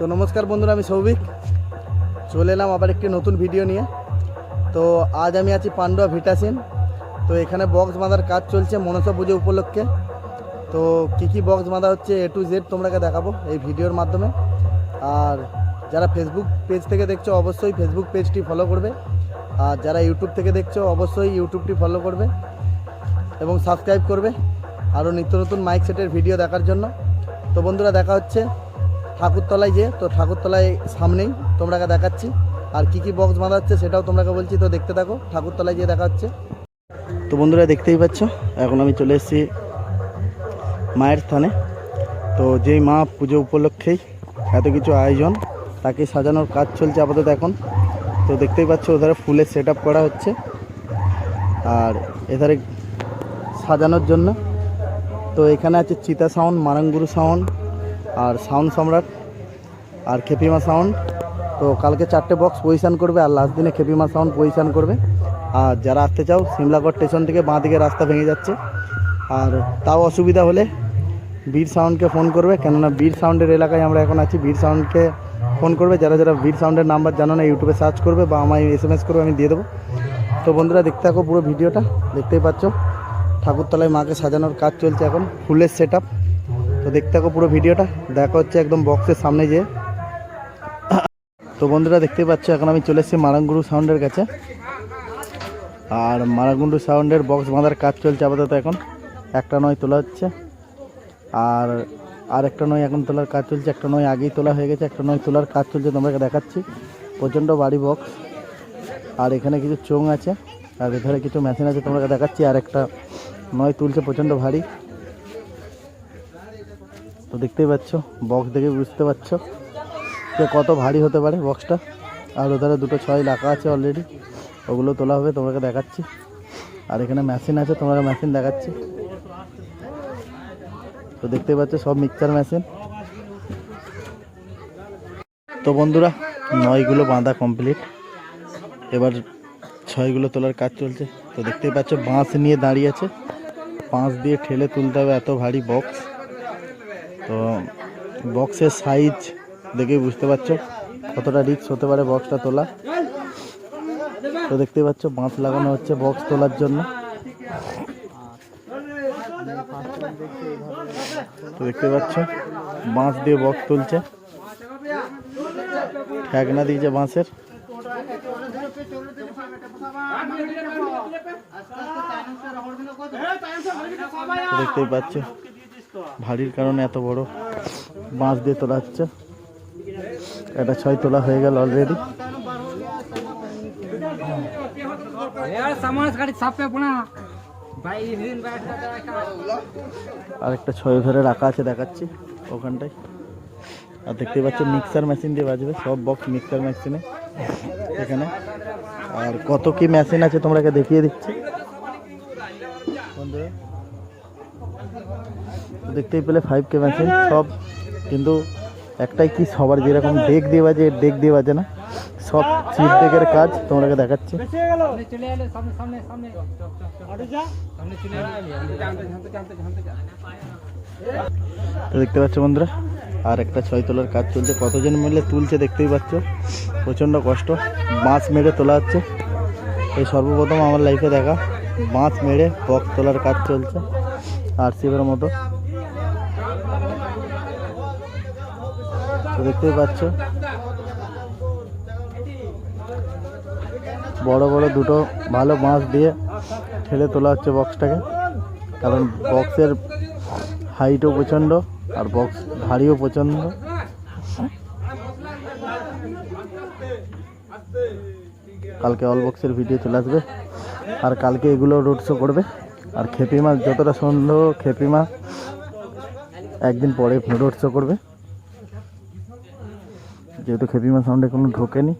তো নমস্কার বন্ধুরা, আমি সৌভিক। চলে এলাম আবার একটি নতুন ভিডিও নিয়ে। তো আজ আমি আছি পান্ডুয়া ভিটাসিন তো এখানে বক্স বাঁধার কাজ চলছে মনসা পুজো উপলক্ষে। তো কি কি বক্স বাঁধা হচ্ছে এ টু জেড তোমরাকে দেখাবো এই ভিডিওর মাধ্যমে। আর যারা ফেসবুক পেজ থেকে দেখছ, অবশ্যই ফেসবুক পেজটি ফলো করবে। আর যারা ইউটিউব থেকে দেখছ, অবশ্যই ইউটিউবটি ফলো করবে এবং সাবস্ক্রাইব করবে। আরও নিত্য নতুন মাইক সেটের ভিডিও দেখার জন্য। তো বন্ধুরা, দেখা হচ্ছে। ঠাকুরতলায় যে, তো ঠাকুরতলায় সামনেই তোমরাকে দেখাচ্ছি। আর কি কি বক্স বাঁধা হচ্ছে সেটাও তোমরাকে বলছি, তো দেখতে থাকো, ঠাকুরতলায় গিয়ে দেখা হচ্ছে। তো বন্ধুরা দেখতেই পাচ্ছ, এখন আমি চলে এসেছি মায়ের স্থানে। তো যেই মা পুজো উপলক্ষেই এত কিছু আয়োজন, তাকে সাজানোর কাজ চলছে আপাতত এখন। তো দেখতেই পাচ্ছ, ওধারে ফুলের সেট করা হচ্ছে। আর এধারে সাজানোর জন্য, তো এখানে আছে চিতা সাউন্ড মারাঙ্গুরু সাউন্ড আর সাউন্ড সম্রাট, আর খেপিমা সাউন্ড। তো কালকে চারটে বক্স পজিশান করবে আর লাস্ট দিনে খেপিমা সাউন্ড পজিশান করবে। আর যারা আসতে চাও, সিমলাগড় স্টেশন থেকে বাঁ দিকে রাস্তা ভেঙে যাচ্ছে। আর তাও অসুবিধা হলে বীর সাউন্ডকে ফোন করবে। কেননা বীর সাউন্ডের এলাকায় আমরা এখন আছি। বীর সাউন্ডকে ফোন করবে। যারা যারা বীর সাউন্ডের নাম্বার জানো না, ইউটিউবে সার্চ করবে বা আমায় এস এম এস করবে, আমি দিয়ে দেবো। তো বন্ধুরা, দেখতে থাকো পুরো ভিডিওটা। দেখতেই পাচ্ছ, ঠাকুরতলায় মাকে সাজানোর কাজ চলছে এখন। ফুলের সেট তো দেখতে থাকো পুরো ভিডিওটা। দেখা হচ্ছে একদম বক্সের সামনে যেয়ে তো বন্ধুরা, দেখতেই পাচ্ছ, এখন আমি চলে এসেছি মারাঙ্গুরু সাউন্ডের কাছে। আর মারাঙ্গুরু সাউন্ডের বক্স বাঁধার কাজ চলছে আপাতত এখন। একটা নয় তোলা হচ্ছে। আর আর একটা নয় এখন তোলার কাজ চলছে। একটা নয় আগেই তোলা হয়ে গেছে, একটা নয় তোলার কাজ চলছে তোমাকে দেখাচ্ছি। প্রচণ্ড বাড়ি বক্স আর এখানে কিছু চোং আছে, আর এধারে কিছু মেশিন আছে তোমাকে দেখাচ্ছি। আর একটা নয় তুলছে, প্রচণ্ড ভারী। তো দেখতেই পাচ্ছ বক্স দেখে বুঝতে পারছ যে কত ভারী হতে পারে বক্সটা আর ওধারে দুটো ছয় রাখা আছে অলরেডি ওগুলো তোলা হবে, তোমাকে দেখাচ্ছি। আর এখানে মেশিন আছে তোমাকে মেশিন দেখাচ্ছি। তো দেখতেই পাচ্ছ, সব মিক্সচার মেশিন তো বন্ধুরা, নয়গুলো বাঁধা কমপ্লিট এবার ছয়গুলো তোলার কাজ চলছে। তো দেখতেই পাচ্ছ, বাঁশ নিয়ে দাঁড়িয়ে আছে। বাঁশ দিয়ে ঠেলে তুলতে হবে এত ভারী বক্স তো বক্সের সাইজ দেখেই বুঝতে পারছ কতটা রিক্স হতে পারে বক্সটা তোলা। তো দেখতেই পাচ্ছ বাঁশ লাগানো হচ্ছে বক্স তোলার জন্য। তো দেখতে পাচ্ছ বাঁশ দিয়ে বক্স তুলছে। ঠেকনা দিয়েছে বাঁশের। দেখতেই পাচ্ছ ভারীর কারণে এত বড় বাঁশ দিয়ে তোলা হচ্ছে। এটা ছয় তোলা হয়ে গেল অলরেডি আরেকটা ছয় ঘরে রাখা আছে দেখাচ্ছি ওখানটায়। আর দেখতে পাচ্ছি মিক্সার মেশিন দিয়ে বাজবে, সব বক্স মিক্সার মেশিনে এখানে। আর কত কি মেশিন আছে তোমরাকে দেখিয়ে দিচ্ছি। বন্ধুরা দেখতেই পেলে ফাইভ কে মেশিন সব কিন্তু একটাই কি সবার যেরকম ডেক দিয়ে বাজে ডেক দিয়ে বাজে না? সব চিপ ডেকের কাজ তোমাকে দেখাচ্ছি। দেখতে পাচ্ছ বন্ধুরা, আর একটা ছয় তোলার কাজ চলছে। কতজন মিলে তুলছে দেখতেই পাচ্ছ। প্রচণ্ড কষ্ট। বাঁশ মেরে তোলা হচ্ছে। এই সর্বপ্রথম আমার লাইফে দেখা। বাঁশ মেরে বক তোলার কাজ চলছে। আর মতো। দেখতেই পাচ্ছ। বড় বড় দুটো ভালো বাঁশ দিয়ে ঠেলে তোলা হচ্ছে বক্সটাকে কারণ বক্সের হাইটও প্রচণ্ড আর বক্স ভারীও প্রচণ্ড। কালকে অল বক্সের ভিডিও চলে আসবে। আর কালকে এগুলো রোড শো করবে। আর খেপি মাছ যতটা সন্দেহ খেপি মাছ একদিন পরে রোড করবে। যেহেতু খেপি মাছ সাউন্ডে কোনো ঢোকেনি।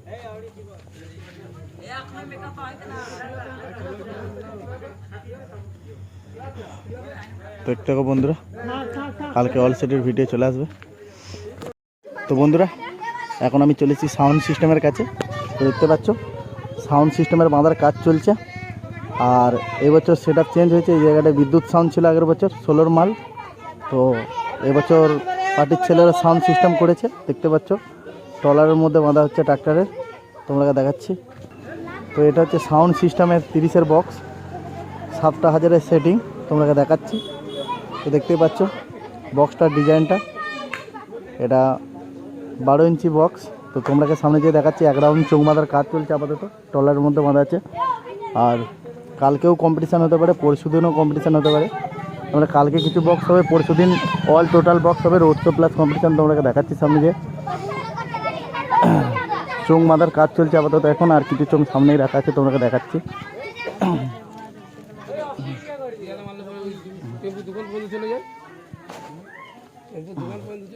তো বন্ধুরা, কালকে অল সেটের ভিডিও চলে আসবে। তো বন্ধুরা, এখন আমি চলেছি সাউন্ড সিস্টেমের কাছে। দেখতে পাচ্ছ সাউন্ড সিস্টেমের বাঁধার কাজ চলছে। আর এবছর সেট চেঞ্জ হয়েছে, এই জায়গাটায় বিদ্যুৎ সাউন্ড ছিল আগের বছর ষোলোর মাল। তো এবছর পার্টির ছেলেরা সাউন্ড সিস্টেম করেছে, দেখতে পাচ্ছ। ট্রলারের মধ্যে বাঁধা হচ্ছে ট্রাক্টরের তোমাকে দেখাচ্ছি। তো এটা হচ্ছে সাউন্ড সিস্টেমের তিরিশের বক্স সাতটা হাজারের সেটিং তোমাকে দেখাচ্ছি। তো দেখতেই পাচ্ছ বক্সটার ডিজাইনটা এটা বারো ইঞ্চি বক্স তো তোমরাকে সামনে যে দেখাচ্ছি, এক রাউন্ড চোখ বাঁধার কাজ চলছে আপাতত, ট্রলারের মধ্যে বাঁধা আছে। আর কালকেও কম্পিটিশান হতে পারে পরশু দিনও কম্পিটিশান হতে পারে। আমরা কালকে কিছু বক্স হবে পরশু দিন অল টোটাল বক্স হবে রোডশো প্লাস কম্পিটিশান তোমাকে দেখাচ্ছি সামনে যে চোং বাঁধার কাজ চলছে আপাতত এখন, আর কিছু চোং সামনেই রাখা আছে তোমাকে দেখাচ্ছি।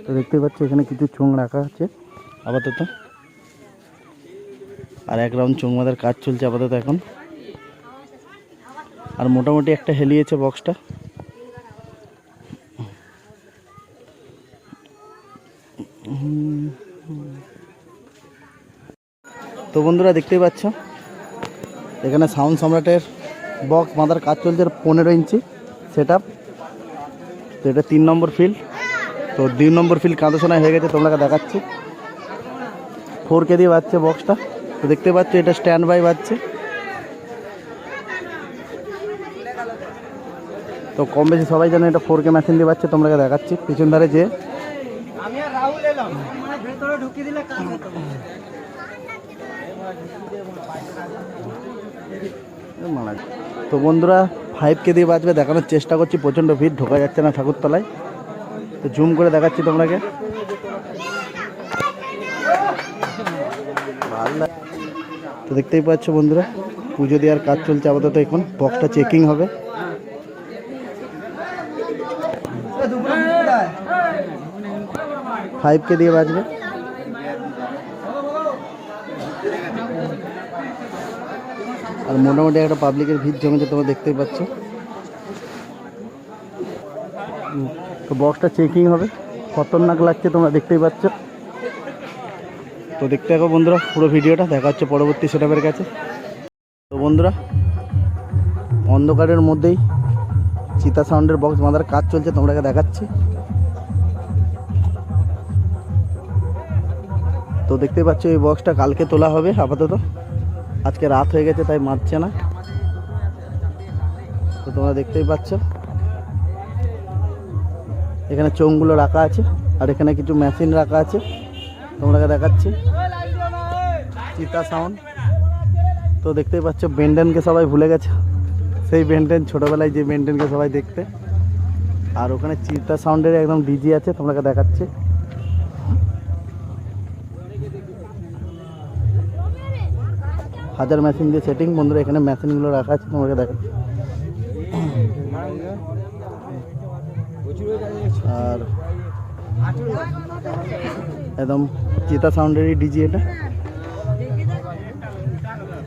তো দেখতে পাচ্ছি, এখানে কিছু চোং রাখা আছে আপাতত। আর এক রাউন্ড চোং বাঁধার কাজ চলছে আপাতত এখন। আর মোটামুটি একটা হেলিয়েছে বক্সটা। তো বন্ধুরা দেখতেই পাচ্ছ, এখানে সাউন্ড সম্রাটের বক্স বাঁধার কাজ চলছে পনেরো ইঞ্চি সেট তো এটা তিন নম্বর ফিল্ড। তো দুই নম্বর ফিল্ড কাঁদোসোনা হয়ে গেছে তোমরা দেখাচ্ছি। ফোর কে দিয়ে বাজছে বক্সটা। তো দেখতে পাচ্ছ, এটা স্ট্যান্ড বাই বাজছে। তো কম বেশি সবাই জানে এটা ফোর কে মেশিন দিয়ে বাজছে তোমরা দেখাচ্ছি। পিছন ধারে যে মানে তো বন্ধুরা ফাইভ কে দিয়ে বাঁচবে দেখানোর চেষ্টা করছি প্রচণ্ড ভিড় ঢোকা যাচ্ছে না ঠাকুরতলায়। তো জুম করে দেখাচ্ছি তোমরাকে। তো দেখতেই পাচ্ছ বন্ধুরা পুজো দেওয়ার কাজ চলছে আপাতত এখন বক্সটা চেকিং হবে। ফাইভ কে দিয়ে বাজবে আর মোটামুটি একটা পাবলিকের ভিড় জমেছে তোমরা দেখতেই পাচ্ছ তো বক্সটা চেকিং হবে। খতরনাক লাগছে তোমরা দেখতেই পাচ্ছ। তো দেখতে থাকো বন্ধুরা, পুরো ভিডিওটা দেখা হচ্ছে পরবর্তী সেটাপের কাছে। তো বন্ধুরা, অন্ধকারের মধ্যেই চিতা সাউন্ডের বক্স বাঁধার কাজ চলছে তোমরাকে দেখাচ্ছি। তো দেখতেই পাচ্ছ এই বক্সটা কালকে তোলা হবে, আপাতত। আজকে রাত হয়ে গেছে, তাই মারছে না। তো তোমরা দেখতেই পাচ্ছ। এখানে চোঙগুলো রাখা আছে, আর এখানে কিছু মেশিন রাখা আছে। তোমরা দেখাচ্ছি। চিতা সাউন্ড তো দেখতেই পাচ্ছ, বেন্ডেনকে সবাই ভুলে গেছে। সেই বেন্ডেন ছোটোবেলায় যে বেন্ডেনকে সবাই দেখতে। আর ওখানে চিতা সাউন্ডের একদম ডিজি আছে তোমাকে দেখাচ্ছি। হাজার মেশিন দিয়ে সেটিং বন্ধুরা, এখানে মেশিনগুলো রাখা আছে, তোমাকে দেখাচ্ছি। আর একদম চিতা সাউন্ডেরই ডিজি এটা।